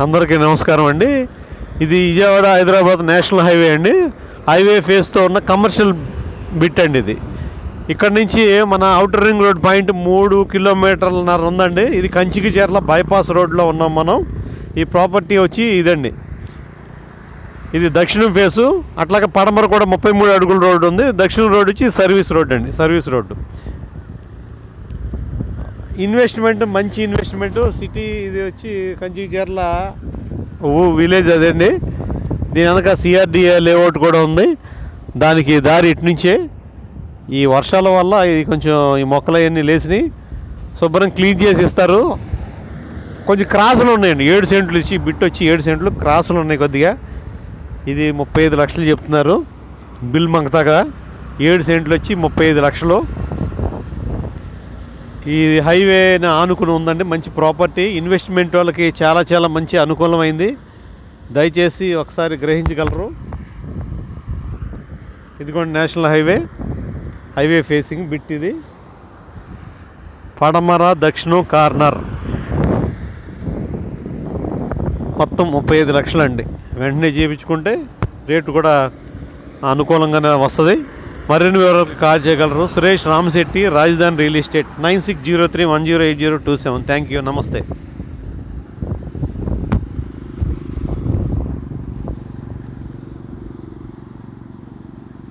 అందరికీ నమస్కారం అండి. ఇది విజయవాడ హైదరాబాద్ నేషనల్ హైవే అండి. హైవే ఫేస్తో ఉన్న కమర్షియల్ బిట్ అండి ఇది. ఇక్కడ నుంచి మన అవుటర్ రింగ్ రోడ్ పాయింట్ మూడు కిలోమీటర్లన్నర ఉందండి. ఇది కంచికి చేర్ల బైపాస్ రోడ్లో ఉన్నాం మనం. ఈ ప్రాపర్టీ వచ్చి ఇదండి. ఇది దక్షిణం ఫేసు అట్లాగే పడమర కూడా ముప్పై మూడు అడుగుల రోడ్డు ఉంది. దక్షిణం రోడ్ వచ్చి సర్వీస్ రోడ్ అండి సర్వీస్ రోడ్డు. ఇన్వెస్ట్మెంట్ మంచి ఇన్వెస్ట్మెంట్. సిటీ ఇది వచ్చి కంచి ఊ విలేజ్ అదండి. దీని వెనక సిఆర్డిఏ లేఅవుట్ కూడా ఉంది. దానికి దారి ఇటు నుంచే. ఈ వర్షాల వల్ల ఇది కొంచెం ఈ మొక్కలు అవన్నీ లేచినాయి శుభ్రం క్లీన్ చేసి ఇస్తారు. కొంచెం క్రాసులు ఉన్నాయండి. ఏడు సెంట్లు ఇచ్చి బిట్ వచ్చి ఏడు సెంట్లు క్రాసులు ఉన్నాయి కొద్దిగా. ఇది ముప్పై ఐదు లక్షలు చెప్తున్నారు. బిల్ మంగతాగా ఏడు సెంట్లు వచ్చి ముప్పై ఐదు లక్షలు. ఈ హైవేని ఆనుకుని ఉందండి. మంచి ప్రాపర్టీ. ఇన్వెస్ట్మెంట్ వాళ్ళకి చాలా చాలా మంచి అనుకూలమైంది. దయచేసి ఒకసారి గ్రహించగలరు. ఇదిగోండి national highway. Highway facing bit ఇది. పడమర దక్షిణం కార్నర్. మొత్తం ముప్పై ఐదు లక్షలు అండి వెంటనే చేయించుకుంటే రేటు కూడా అనుకూలంగానే వస్తుంది. మరిన్ని వివరాలకు కాల్ చేయగలరు. Suresh Ramasetti Rajadhani real estate nine six zero three one zero eight zero two seven. Thank you నమస్తే.